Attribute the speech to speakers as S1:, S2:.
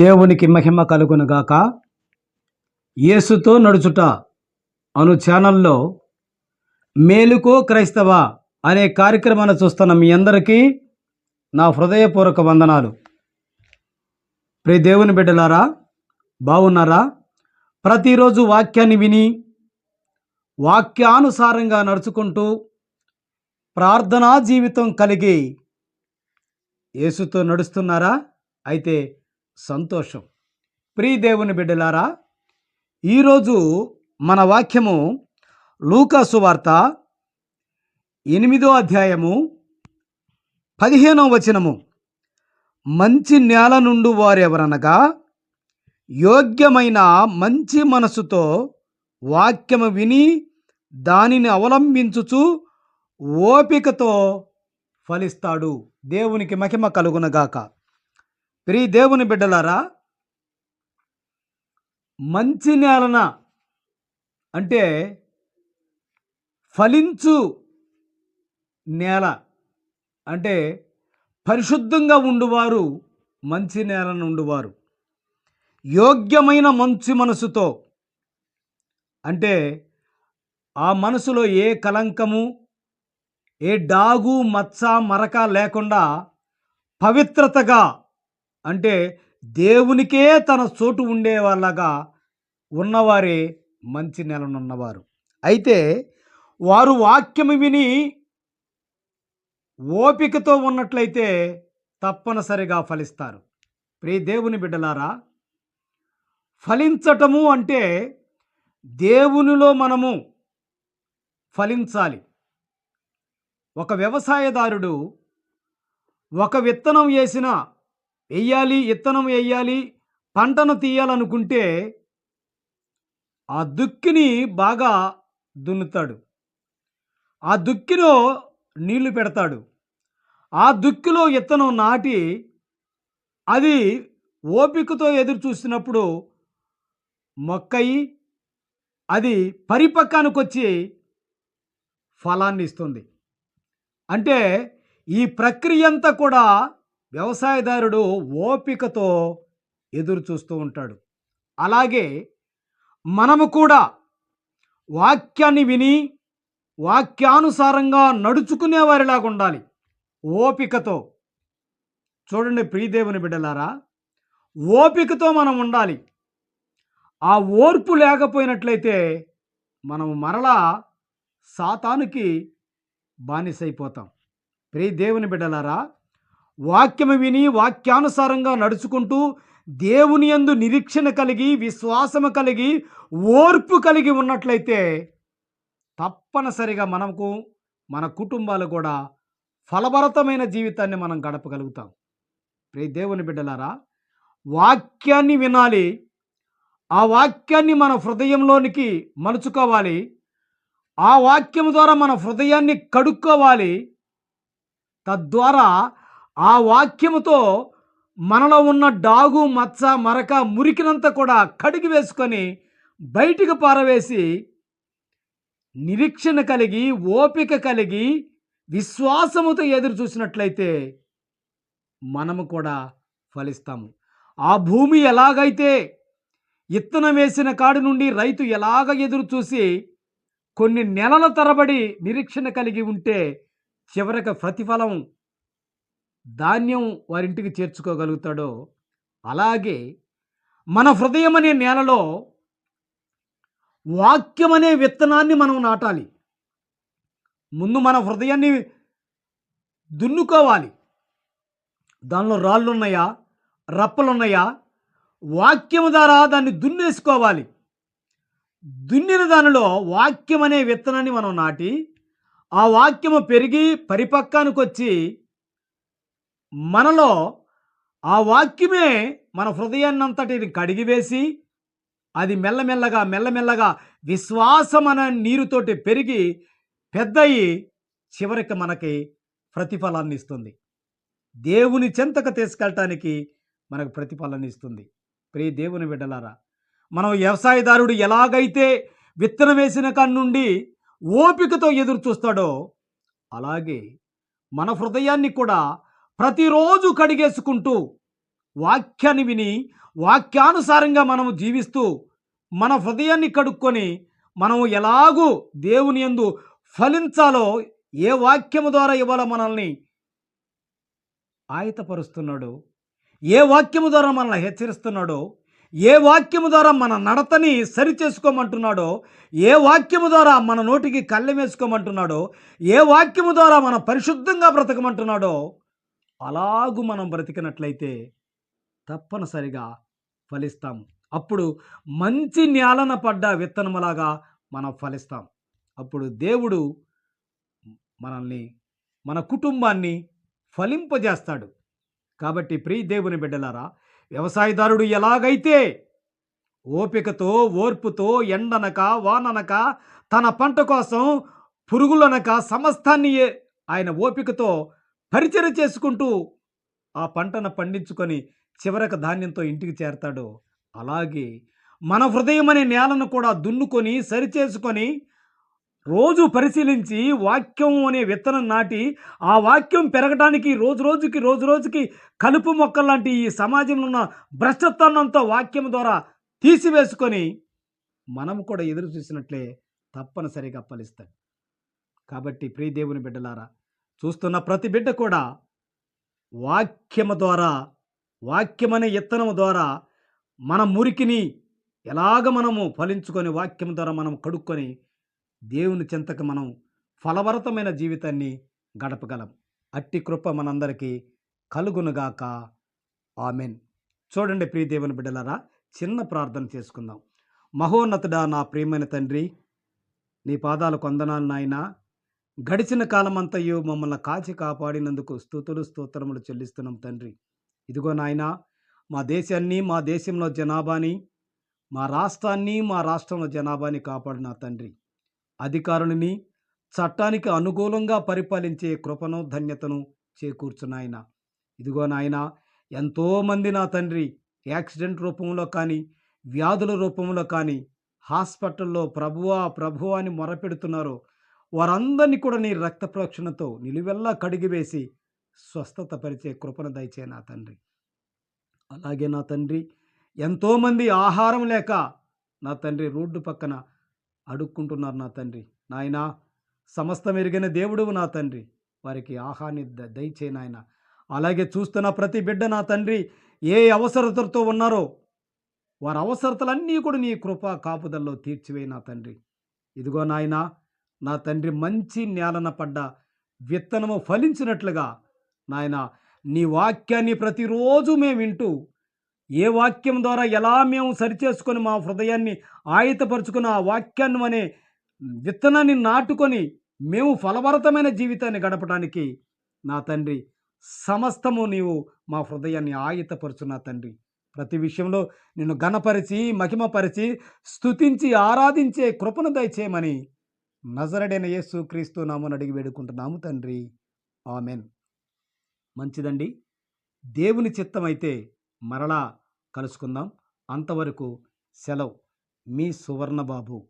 S1: దేవునికి మహిమ కలుగునుగాక యేసుతో నడుచుట అను ఛానల్లో మేలుకో క్రైస్తవ అనే కార్యక్రమాన్ని చూస్తున్న మీ అందరికీ నా హృదయపూర్వక వందనాలు. ప్రియ దేవుని బిడ్డలారా బాగున్నారా ప్రతిరోజు వాక్యాన్ని విని వాక్యానుసారంగా నడుచుకుంటూ ప్రార్థనా జీవితం కలిగి యేసుతో నడుస్తున్నారా? అయితే సంతోషం. ప్రియ దేవుని బిడ్డలారా ఈరోజు మన వాక్యము లూకాసు వార్త ఎనిమిదో అధ్యాయము పదిహేనో వచనము. మంచి నేల నుండి వారెవరనగా యోగ్యమైన మంచి మనసుతో వాక్యము విని దానిని అవలంబించుచు ఓపికతో ఫలిస్తాడు. దేవునికి మహిమ కలుగునగాక. ప్రియ దేవుని బిడ్డలారా మంచి నేలన అంటే ఫలించు నేల అంటే పరిశుద్ధంగా ఉండువారు మంచి నేలను ఉండువారు. యోగ్యమైన మంచి మనసుతో అంటే ఆ మనసులో ఏ కలంకము ఏ డాగు మచ్చ మరక లేకుండా పవిత్రతగా అంటే దేవునికే తన చోటు ఉండే వాళ్ళగా ఉన్నవారే మంచి నెలనున్నవారు. అయితే వారు వాక్యము విని ఓపికతో ఉన్నట్లయితే తప్పనిసరిగా ఫలిస్తారు. ప్రియ దేవుని బిడ్డలారా ఫలించటము అంటే దేవునిలో మనము ఫలించాలి. ఒక వ్యవసాయదారుడు ఒక విత్తనం వేసిన వెయ్యాలి విత్తనం వేయాలి పంటను తీయాలనుకుంటే ఆ దుక్కిని బాగా దున్నుతాడు. ఆ దుక్కిలో నీళ్ళు పెడతాడు. ఆ దుక్కిలో విత్తనం నాటి అది ఓపికతో ఎదురు చూసినప్పుడు మొక్కయి అది పరిపక్వానికి వచ్చి ఫలాన్ని ఇస్తుంది అంటే ఈ ప్రక్రియ అంతా కూడా వ్యవసాయదారుడు ఓపికతో ఎదురు చూస్తూ ఉంటాడు. అలాగే మనము కూడా వాక్యాన్ని విని వాక్యానుసారంగా నడుచుకునేవారిలాగా ఉండాలి. ఓపికతో. చూడండి ప్రీదేవుని బిడ్డలారా ఓపికతో మనం ఉండాలి. ఆ ఓర్పు లేకపోయినట్లయితే మనం మరలా సాతానుకి బానిసైపోతాం. ప్రియ దేవుని బిడ్డలారా వాక్యము విని వాక్యానుసారంగా నడుచుకుంటూ దేవుని యందు నిరీక్షణ కలిగి విశ్వాసము కలిగి ఓర్పు కలిగి ఉన్నట్లయితే తప్పనిసరిగా మనకు మన కుటుంబాలు కూడా ఫలభరతమైన జీవితాన్ని మనం గడపగలుగుతాం. ప్రే దేవుని బిడ్డలారా వాక్యాన్ని వినాలి. ఆ వాక్యాన్ని మన హృదయంలోనికి మలుచుకోవాలి. ఆ వాక్యం ద్వారా మన హృదయాన్ని కడుక్కోవాలి. తద్వారా ఆ వాక్యముతో మనలో ఉన్న డాగు మచ్చ మరక మురికినంతా కూడా కడిగి వేసుకొని బయటికి పారవేసి నిరీక్షణ కలిగి ఓపిక కలిగి విశ్వాసముతో ఎదురు చూసినట్లయితే మనము కూడా ఫలిస్తాము. ఆ భూమి ఎలాగైతే ఇత్తనం వేసిన కాడి నుండి రైతు ఎలాగ ఎదురు చూసి కొన్ని నెలల తరబడి నిరీక్షణ కలిగి ఉంటే చివరికి ప్రతిఫలం ధాన్యం వారింటికి చేర్చుకోగలుగుతాడో అలాగే మన హృదయం అనే నేలలో వాక్యం అనే విత్తనాన్ని మనం నాటాలి. ముందు మన హృదయాన్ని దున్నుకోవాలి. దానిలో రాళ్ళు ఉన్నాయా రప్పలు వాక్యము ద్వారా దాన్ని దున్నేసుకోవాలి. దున్నిన దానిలో వాక్యం అనే విత్తనాన్ని మనం నాటి ఆ వాక్యము పెరిగి పరిపక్వానికి వచ్చి మనలో ఆ వాక్యమే మన హృదయాన్నంతటిని కడిగివేసి అది మెల్లమెల్లగా మెల్లమెల్లగా విశ్వాసం అనే నీరుతోటి పెరిగి పెద్దయి చివరికి మనకి ప్రతిఫలాన్ని ఇస్తుంది. దేవుని చెంతకు తీసుకెళ్ళటానికి మనకు ప్రతిఫలాన్ని ఇస్తుంది. ప్రియ దేవుని బిడ్డలారా మనం వ్యవసాయదారుడు ఎలాగైతే విత్తనం వేసిన కాడి నుండి ఓపికతో ఎదురు చూస్తాడో అలాగే మన హృదయాన్ని కూడా ప్రతిరోజు కడిగేసుకుంటూ వాక్యాన్ని విని వాక్యానుసారంగా మనము జీవిస్తూ మన హృదయాన్ని కడుక్కొని మనము ఎలాగూ దేవుని ఎందు ఫలించాలో ఏ వాక్యము ద్వారా ఇవాళ మనల్ని ఆయతపరుస్తున్నాడు ఏ వాక్యము ద్వారా మనల్ని హెచ్చరిస్తున్నాడో ఏ వాక్యము ద్వారా మన నడతని సరిచేసుకోమంటున్నాడో ఏ వాక్యము ద్వారా మన నోటికి కళ్ళెం వేసుకోమంటున్నాడో ఏ వాక్యము ద్వారా మన పరిశుద్ధంగా బ్రతకమంటున్నాడో అలాగు మనం బ్రతికినట్లయితే తప్పనిసరిగా ఫలిస్తాం. అప్పుడు మంచి నేలన పడ్డ విత్తనములాగా మనం ఫలిస్తాం. అప్పుడు దేవుడు మనల్ని మన కుటుంబాన్ని ఫలింపజేస్తాడు. కాబట్టి ప్రియ దేవుని బిడ్డలారా వ్యవసాయదారుడు ఎలాగైతే ఓపికతో ఓర్పుతో ఎండనక వాననక తన పంట కోసం పురుగులనక సమస్తాన్ని ఆయన ఓపికతో పరిచయం చేసుకుంటూ ఆ పంటను పండించుకొని చివరకు ధాన్యంతో ఇంటికి చేరతాడో. అలాగే మన హృదయం అనే నేలను కూడా దున్నుకొని సరిచేసుకొని రోజు పరిశీలించి వాక్యం అనే విత్తనం నాటి ఆ వాక్యం పెరగడానికి రోజు రోజుకి రోజు రోజుకి కలుపు మొక్కలు లాంటి ఈ సమాజంలో ఉన్న భ్రష్టత్వాన్నంతా వాక్యం ద్వారా తీసివేసుకొని మనం కూడా ఎదురు చూసినట్లే తప్పనిసరిగా ఫలిస్తాడు. కాబట్టి ప్రియదేవుని బిడ్డలారా చూస్తున్న ప్రతి బిడ్డ కూడా వాక్యము ద్వారా వాక్యమనే ఇత్తనము ద్వారా మన మురికిని ఎలాగ మనము ఫలించుకొని వాక్యం ద్వారా మనం కడుక్కొని దేవుని చింతకు మనం ఫలవరతమైన జీవితాన్ని గడపగలం. అట్టి కృప మనందరికీ కలుగునుగాక. ఆమెన్. చూడండి ప్రియ దేవుని బిడ్డలారా చిన్న ప్రార్థన చేసుకుందాం. మహోన్నతుడా నా ప్రియమైన తండ్రి నీ పాదాలు కొందనాలు నాయన. గడిచిన కాలమంతయు మమ్మల్ని కాచి కాపాడినందుకు స్థుతులు స్తోత్రములు చెల్లిస్తున్నాం తండ్రి. ఇదిగో నాయన మా దేశాన్ని మా దేశంలో జనాభాని మా రాష్ట్రాన్ని మా రాష్ట్రంలో జనాభాని కాపాడిన తండ్రి. అధికారులని చట్టానికి అనుకూలంగా పరిపాలించే కృపను ధన్యతను చేకూర్చున్నాయన ఇదిగో నాయన ఎంతోమంది నా తండ్రి యాక్సిడెంట్ రూపంలో కానీ వ్యాధుల రూపంలో కానీ హాస్పిటల్లో ప్రభువా ప్రభువా అని మొరపెడుతున్నారు వారందరినీ కూడా నీ రక్త ప్రోక్షణతో నిలువెల్లా కడిగివేసి స్వస్థత పరిచే కృపను దయచే నా తండ్రి. అలాగే నా తండ్రి ఎంతోమంది ఆహారం లేక నా తండ్రి రోడ్డు పక్కన అడుక్కుంటున్నారు నా తండ్రి. నాయనా సమస్తం ఎరిగిన దేవుడువు నా తండ్రి. వారికి ఆహాన్ని ద- దయచే నాయన. అలాగే చూస్తున్న ప్రతి బిడ్డ నా తండ్రి ఏ అవసరతలతో ఉన్నారో వారి అవసరతలన్నీ కూడా నీ కృపా కాపుదల్లో తీర్చివే నా తండ్రి. ఇదిగో నాయనా నా తండ్రి మంచి నేలన పడ్డ విత్తనము ఫలించినట్లుగా నాయన నీ వాక్యాన్ని ప్రతిరోజు మేము వింటూ ఏ వాక్యం ద్వారా ఎలా మేము సరిచేసుకొని మా హృదయాన్ని ఆయుతపరుచుకుని ఆ వాక్యాన్ని అనే విత్తనాన్ని నాటుకొని మేము ఫలభరతమైన జీవితాన్ని గడపడానికి నా తండ్రి సమస్తము నీవు మా హృదయాన్ని ఆయతపరచు నా తండ్రి. ప్రతి విషయంలో నిన్ను ఘనపరిచి మహిమపరిచి స్తుతించి ఆరాధించే కృపను దయచేయమని నజరడైన యేసు క్రీస్తు నామని అడిగి వేడుకుంటున్నాము తండ్రి. ఆమెన్. మంచిదండి. దేవుని చిత్తం అయితే మరలా కలుసుకుందాం. అంతవరకు సెలవు. మీ సువర్ణబాబు.